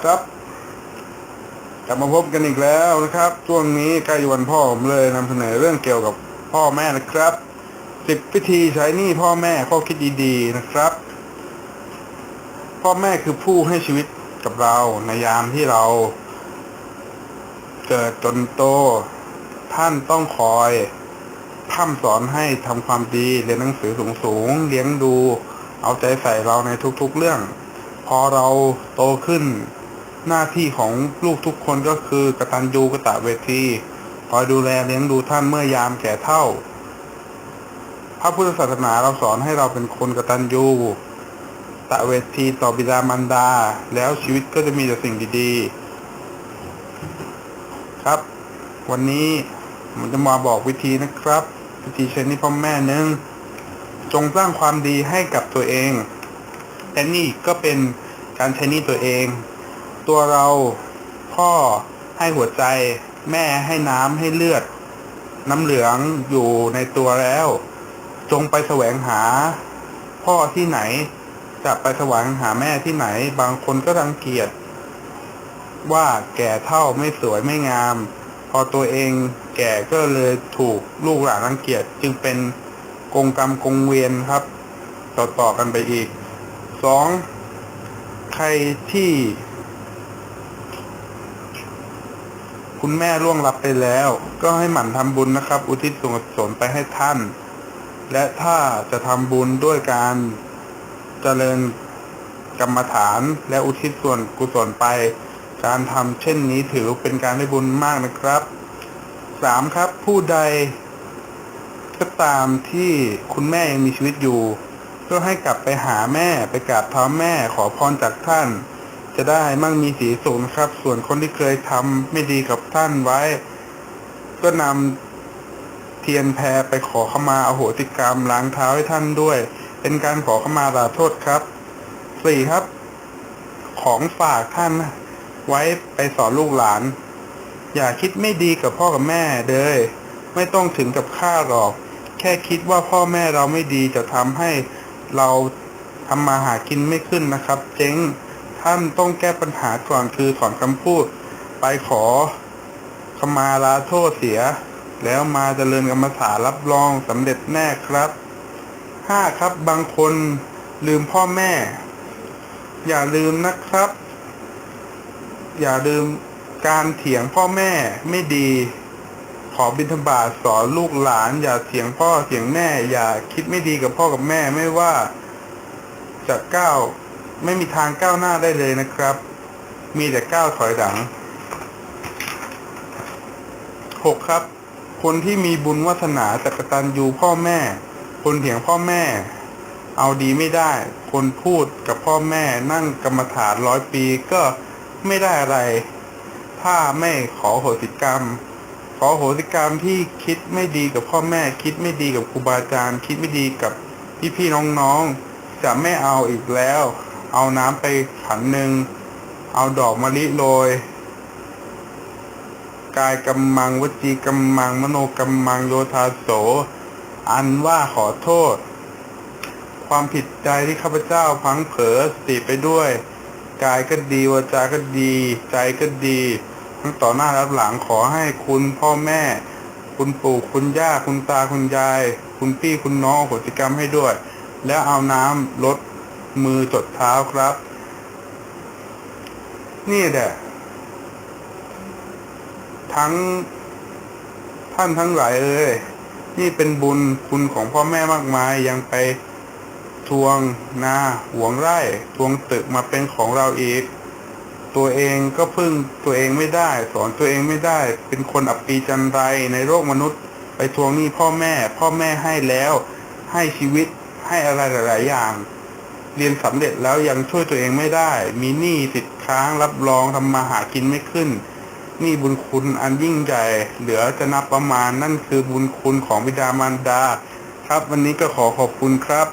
ครับกลับมาพบกันอีกแล้วนะครับ ช่วงนี้ใกล้วันพ่อผมเลยนำเสนอเรื่องเกี่ยวกับพ่อแม่นะครับสิบวิธีใช้หนี้พ่อแม่ข้อคิดดีๆนะครับ พ่อแม่คือผู้ให้ชีวิตกับเราในยามที่เรา เกิดจนโต ท่านต้องคอยพร่ำสอนให้ทำความดีเรียนหนังสือสูงๆเลี้ยงดู เอาใจใส่เราในทุกๆเรื่อง พอเราโตขึ้น หน้าที่ของลูกทุกคนก็คือกตัญญูกะตะเวทีคอยดูแลเลี้ยงดูท่านเมื่อยามแก่เท่า พระพุทธศาสนาเราสอนให้เราเป็นคนกตัญญูตะเวทีต่อบิดามารดา แล้วชีวิตก็จะมีแต่สิ่งดีๆ ครับ วันนี้ผมจะมาบอกวิธีนะครับ วิธีใช้นี่พ่อแม่หนึ่งจงสร้างความดีให้กับตัวเองและนี่ก็เป็นการใช้นี่ตัวเอง ตัวเรา พ่อให้หัวใจ แม่ให้น้ำให้เลือด น้ำเหลืองอยู่ในตัวแล้ว จงไปแสวงหา พ่อที่ไหน จะไปแสวงหาแม่ที่ไหน บางคนก็รังเกียจว่าแก่เท่าไม่สวยไม่งาม พอตัวเองแก่ก็เลยถูกลูกหลานรังเกียจจึงเป็นกงกรรมกงเวียนครับ ต่อๆกันไปอีกสองใครที่ คุณแม่ล่วงลับไปแล้ว ก็ให้หมั่นทำบุญนะครับ อุทิศส่วนกุศลไปให้ท่าน และถ้าจะทำบุญด้วยการเจริญกรรมฐานและอุทิศส่วนกุศลไป การทำเช่นนี้ถือเป็นการได้บุญมากนะครับสามครับ ผู้ใดก็ตามที่คุณแม่ยังมีชีวิตอยู่ ก็ให้กลับไปหาแม่ไปกราบเท้าแม่ขอพรจากท่าน จะได้มั่งมีสีสูงครับ ส่วนคนที่เคยทำไม่ดีกับท่านไว้ ก็นำเทียนแพรไปขอขมาอโหสิกรรมล้างเท้าให้ท่านด้วย เป็นการขอขมาลาโทษครับสี่ครับ ของฝากท่านไว้ไปสอนลูกหลาน อย่าคิดไม่ดีกับพ่อกับแม่เลยไม่ต้องถึงกับฆ่าหรอก แค่คิดว่าพ่อแม่เราไม่ดีจะทำให้เราทำมาหากินไม่ขึ้นนะครับ เจ๊ง ท่านต้องแก้ปัญหาก่อนคือถอนคำพูด ไปขอขมาลาโทษเสีย แล้วมาเจริญกรรมฐานรับรองสำเร็จแน่ครับห้าครับบางคนลืมพ่อแม่ อย่าลืมนะครับ อย่าลืมการเถียงพ่อแม่ไม่ดี ขอบิณฑบาตสอนลูกหลาน อย่าเถียงพ่อเถียงแม่ อย่าคิดไม่ดีกับพ่อกับแม่ไม่ว่าจะก้าว ไม่มีทางก้าวหน้าได้เลยนะครับ มีแต่ก้าวถอยหลังหกครับ คนที่มีบุญวาสนาแต่กตัญญูพ่อแม่ คนเถียงพ่อแม่ เอาดีไม่ได้ คนพูดกับพ่อแม่นั่งกรรมฐานร้อยปีก็ไม่ได้อะไร ถ้าไม่ขอโหสิกรรม ขอโหสิกรรมที่คิดไม่ดีกับพ่อแม่ คิดไม่ดีกับครูบาอาจารย์ คิดไม่ดีกับพี่ๆน้องๆจะไม่เอาอีกแล้ว เอาน้ำไปขันหนึ่ง เอาดอกมะลิโรย กายกำมังวจีกำมัง มโนกำมังโยธาโส อันว่าขอโทษ ความผิดใจที่ข้าพเจ้าพังเผลอสติไปด้วย กายก็ดีวาจาก็ดี ใจก็ดี ทั้งต่อหน้ารับหลังขอให้คุณพ่อแม่ คุณปู่คุณย่าคุณตาคุณยาย คุณพี่คุณน้องโหสิกรรมให้ด้วย แล้วเอาน้ำลด มือจดเท้าครับ นี่แหละทั้งท่านทั้งหลายเอ้ยนี่เป็นบุญคุณของพ่อแม่มากมายยังไปทวงนาหวงไร่ทวงตึกมาเป็นของเราอีก ตัวเองก็พึ่งตัวเองไม่ได้ สอนตัวเองไม่ได้ เป็นคนอับปีจันไรในโลกมนุษย์ ไปทวงหนี้พ่อแม่ พ่อแม่ให้แล้ว ให้ชีวิตให้อะไรหลาย ๆ อย่าง เรียนสำเร็จแล้วยังช่วยตัวเองไม่ได้ มีหนี้สิทธิ์ค้างรับรองทำมาหากินไม่ขึ้นนี่บุญคุณอันยิ่งใหญ่เหลือจะนับประมาณนั่นคือบุญคุณของบิดามารดา ครับวันนี้ก็ขอขอบคุณครับ